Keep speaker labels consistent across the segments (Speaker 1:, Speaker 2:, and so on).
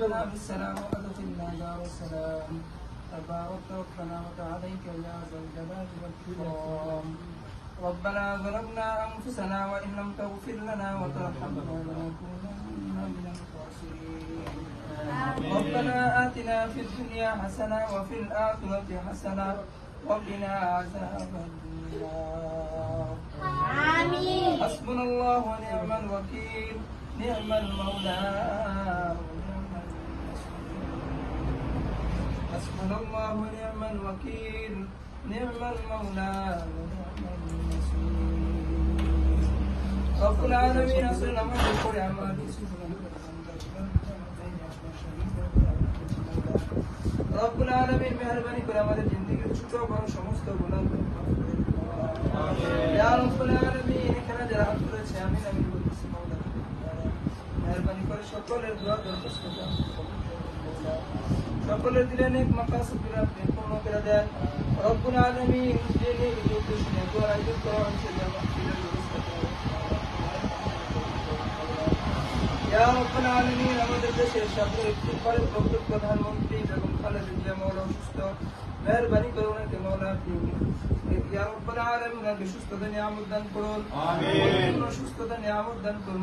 Speaker 1: ربنا بالسلام وأدخلنا دار السلام تبارك ربنا وتعاليك يا ذا الجلال والإكرام ربنا ظلمنا أنفسنا وإن لم تغفر لنا وترحمنا لنكونن من الخاسرين. ربنا آتنا في الدنيا حسنة وفي الآخرة حسنة وقنا عذاب النار.
Speaker 2: آمين.
Speaker 1: حسبنا الله ونعم الوكيل. نعم المولى. الله ونعم الوكيل نعم المولى ونعم النصير رب العالمين أصلنا ما نقول أعمالي রব্বুল আলামিন মেহেরবানি করে আমাদের জিন্দেগির ছোট বড় সমস্ত গুনাহ ইয়া রব্বুল আলামিন এখানে যারা হাত তুলেছে আমি আমি বলতেছি মাওলা মেহেরবানি করে সকলের দোয়া দরখাস্ত সকলের দিলে নেক মাকাসিদগুলো আপনি পূর্ণ করে দেন। রব্বুল আলামিন যে নেক উদ্দেশ্য নিয়ে আয়োজন করা হয়েছে ইয়া রব্বুল আলামিন আমাদের দেশের প্রধানমন্ত্রী বেগম খালেদা জিয়া মৌলা অসুস্থ মেহরবানি করে ওনাকে মৌলা ইয়া রব্বুল আলামিন ওনাকে সুস্থতা নিয়ামত দান করুন। আমিন। সুস্থতা নিয়ামত দান করুন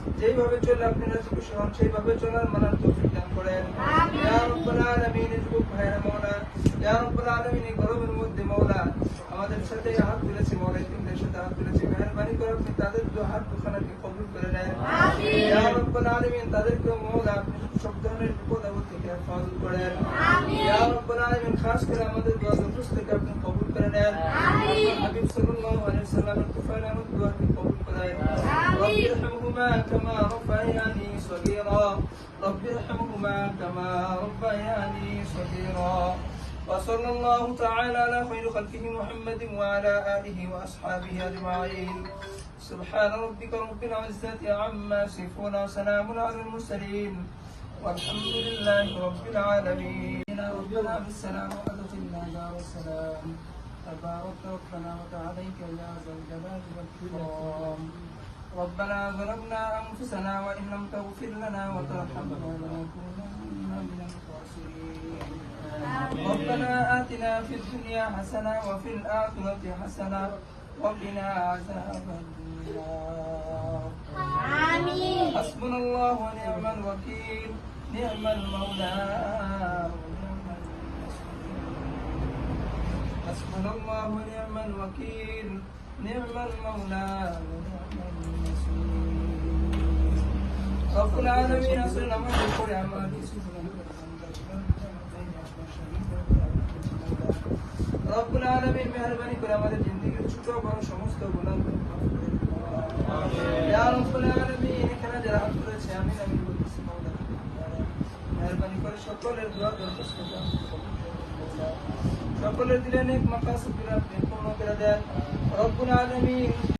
Speaker 1: যেভাবে চলে আপনি রাজি হন সেইভাবে চলার মানার তৌফিক দান করেন। ইয়া রব্বুল আলামিন এই যুবক ভাইরা মৌলা ইয়া রব্বুল আলামিন এই গরমের মধ্যে মৌলা আমাদের সাথে হাত তুলেছে মৌলা তিনদের সাথে হাত তুলেছে। মেহেরবানি করে আপনি তাদের দু হাত দুখানাকে কবুল করে নেন ইয়া রব্বুল আলামিন তাদেরকে মৌলা আপনি সব ধরনের বিপদ আপদ থেকে হেফাজত করেন। ইয়া রব্বুল আলামিন খাস করে আমাদের দোয়া দরখাস্ত থেকে আপনি কবুল করে নেন। হাবিব সাল্লাল্লাহু আলাইহি সাল্লামের তুফাইল আনুত দোয়াকে কবুল করেন رب ارحمهما كما ربياني صغيرا. رب ارحمهما كما ربياني صغيرا. وصلى الله تعالى على خير خلقه محمد وعلى آله وأصحابه أجمعين. سبحان ربك رب العزة عما يصفون وسلام على المرسلين. والحمد لله رب العالمين. ربنا بالسلام وأدخلنا دار السلام. تبارك ربنا وتعاليك يا ذا الجلال والإكرام. ربنا ظلمنا أنفسنا وإن لم تغفر لنا وترحمنا لنكونن من الخاسرين. ربنا آتنا في الدنيا حسنة وفي الآخرة حسنة وقنا عذاب النار.
Speaker 2: آمين.
Speaker 1: حسبنا الله ونعم الوكيل. نعم المولى ونعم حسبنا الله ونعم الوكيل. نعم المولى ونعم النصير رب العالمين أصلنا ما نقول أعمالي রব্বুল আলামিন মেহেরবানি করে আমাদের জিন্দেগির ছোট বড় সমস্ত গুনাহ ইয়া রব্বুল আলামিন এখানে যারা হাত তুলেছে আমি আমি বলতেছি মাওলা মেহেরবানি করে সকলের দোয়া দরখাস্ত সকলের দিলে নেক মাকাসিদগুলো আপনি পূর্ণ করে দেন রব্বুল আলামিন।